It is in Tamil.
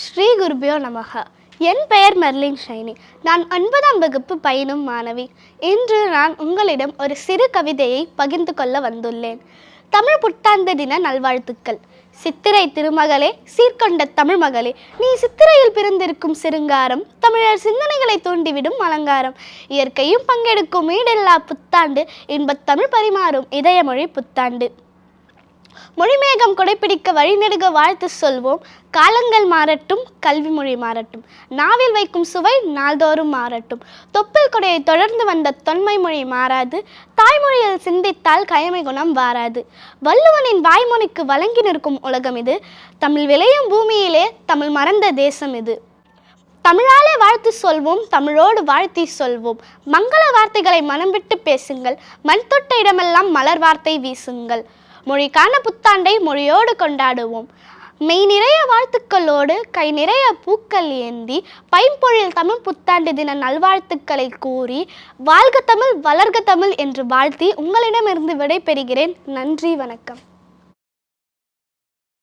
ஸ்ரீ குருபியோ நமக. என் பெயர் மெர்லின் ஷைனி. நான் ஒன்பதாம் வகுப்பு பயிலும் மாணவி. இன்று நான் உங்களிடம் ஒரு சிறு கவிதையை பகிர்ந்து கொள்ள வந்துள்ளேன். தமிழ் புத்தாண்டு தின நல்வாழ்த்துக்கள். சித்திரை திருமகளே சீர்கொண்ட தமிழ் மகளே நீ சித்திரையில் பிறந்திருக்கும் சிருங்காரம் தமிழர் சிந்தனைகளை தூண்டிவிடும் அலங்காரம். இயற்கையும் பங்கெடுக்கும் ஈடில்லா புத்தாண்டு இன்பத் தமிழ் பரிமாறும் இதயமொழி புத்தாண்டு. மொழிமேகம் கொடைப்பிடிக்க வழிநெடுக வாழ்த்து சொல்வோம். காலங்கள் மாறட்டும் கல்வி மொழி மாறட்டும். நாவில் வைக்கும் சுவை நாள்தோறும் மாறட்டும். தொப்பில் கொடையை தொடர்ந்து வந்த தொன்மை மொழி மாறாது. தாய்மொழியில் சிந்தித்தால் கயமை குணம் வாராது. வள்ளுவனின் வாய்மொழிக்கு வழங்கி நிற்கும் உலகம் இது. தமிழ் விளையும் பூமியிலே தமிழ் மறந்த தேசம் இது. தமிழாலே வாழ்த்து சொல்வோம் தமிழோடு வாழ்த்தி சொல்வோம். மங்கள வார்த்தைகளை மனம் விட்டு பேசுங்கள். மண் தொட்ட இடமெல்லாம் மலர் வார்த்தை வீசுங்கள். மொழிக்கான புத்தாண்டை மொழியோடு கொண்டாடுவோம். மெய் நிறைய வாழ்த்துக்களோடு கை நிறைய பூக்கள் ஏந்தி பைம்பொழில் தமிழ் புத்தாண்டு தின நல்வாழ்த்துக்களை கூறி வாழ்க தமிழ் வளர்க தமிழ் என்று வாழ்த்தி உங்களிடமிருந்து விடைபெறுகிறேன். நன்றி வணக்கம்.